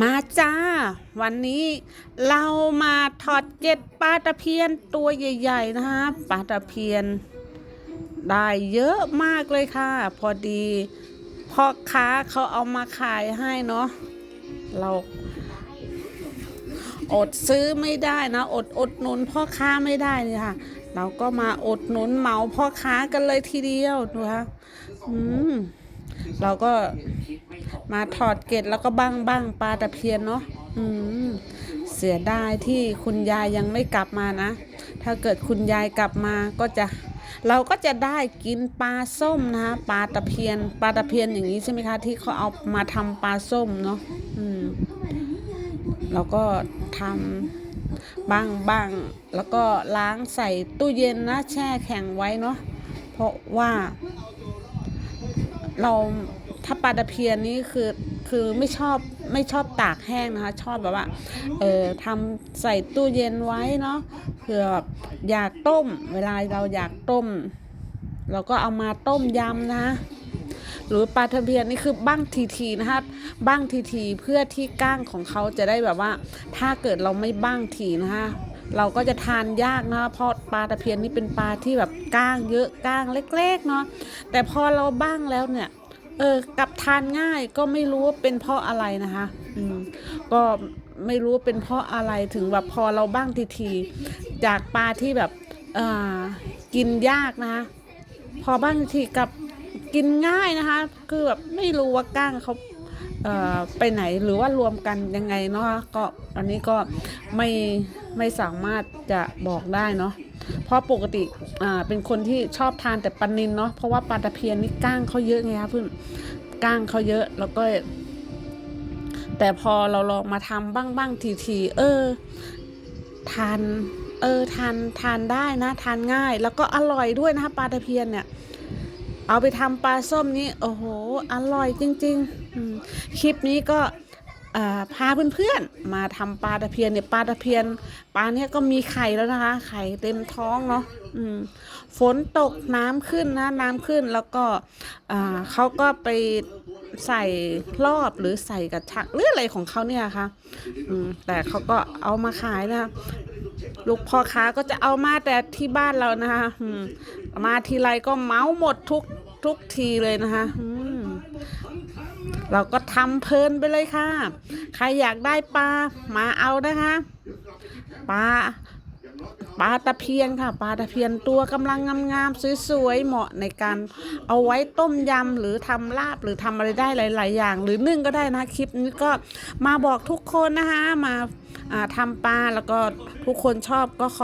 มาจ้า วันนี้เรามาทอดเก็ดปลาตะเพียนตัวใหญ่ ๆ นะคะปลาตะเพียน ได้เยอะมากเลยค่ะ พอดีพ่อค้าเขาเอามาขายให้เนาะเรา อดซื้อไม่ได้นะ อดอดหนุนพ่อค้าไม่ได้เลยค่ะ เราก็มาอดหนุนเหมาพ่อค้ากันเลยทีเดียวดูค่ะอืมเราก็ มาถอดเกล็ดแล้วก็บ้างบ้างปลาตะเพียนเนาะอืมเสียดายที่คุณยายยังไม่กลับมานะ ถ้าเกิดคุณยายกลับมาก็จะเราก็จะได้กินปลาส้มนะปลาตะเพียนปลาตะเพียนอย่างนี้ใช่ไหมคะที่เขาเอามาทำปลาส้มเนาะอืมเราก็ทำบ้างบ้างแล้วก็ล้างใส่ตู้เย็นนะแช่แข็งไว้เนาะเพราะว่าเรา ถ้าปลาตะเพียนนี่คือคือไม่ชอบไม่ชอบตากแห้งนะคะ ชอบแบบว่าเออทำใส่ตู้เย็นไว้เนาะเผื่อแบบอยากต้ม เวลาเราอยากต้ม เราก็เอามาต้มยำนะหรือปลาตะเพียนนี่คือบ้างทีๆนะคะบ้างทีๆเพื่อที่ก้างของเขาจะได้แบบว่า ถ้าเกิดเราไม่บ้างทีนะคะเราก็จะทานยากนะเพราะปลาตะเพียนนี่เป็นปลาที่แบบก้างเยอะก้างเล็ก ๆ เนาะแต่พอเราบ้างแล้วเนี่ย เออกับทานง่ายก็ไม่รู้ว่าเป็นเพราะอะไรนะคะ อืม ก็ไม่รู้ว่าเป็นเพราะอะไรถึงแบบพอเราบ้างทีๆจากปลาที่แบบอ่ากินยากนะคะพอบ้างทีกับกินง่ายนะคะ คือแบบไม่รู้ว่าก้างเขา ไปไหนหรือว่ารวมกันยังไงเนาะก็อันนี้ก็ไม่ไม่สามารถจะบอกได้เนาะเพราะปกติอ่าเป็นคนที่ชอบทานแต่ปลานินเนาะเพราะว่าปลาตะเพียนนี่ก้างเขาเยอะไงคะเพื่อนก้างเขาเยอะแล้วก็แต่พอเราลองมาทำบ้างบ้างทีทีๆเออ ทาน เออทานทานได้นะ ทานง่าย แล้วก็อร่อยด้วยนะคะปลาตะเพียนเนี่ย เอาไปทำปลาส้มนี้โอ้โห อร่อยจริงๆคลิปนี้ก็พาเพื่อนๆมาทำปลาตะเพียนเนี่ยปลาตะเพียนปลาเนี่ยก็มีไข่แล้วนะคะ ไข่เต็มท้องเนาะฝนตกน้ำขึ้นนะน้ำขึ้นแล้วก็เขาก็ไป ใส่รอบหรือใส่กระชักหรืออะไรของเขาเนี่ยค่ะแต่เขาก็เอามาขายนะคะลูกพ่อค้าก็จะเอามาแต่ที่บ้านเรานะคะมาทีไรก็เมาหมดทุกทุกทีเลยนะคะเราก็ทำเพลินไปเลยค่ะ ใครอยากได้ปลามาเอานะคะ ปลา ปลาตะเพียนค่ะปลาตะเพียนตัวกำลังงามๆสวยๆเหมาะในการเอาไว้ต้มยำหรือทำลาบหรือทำอะไรได้หลาย ๆ อย่าง หรือนึ่งก็ได้นะคลิปนี้ก็มาบอกทุกคนนะคะมาทำทำปลาแล้วก็ทุกคนชอบก็ขอ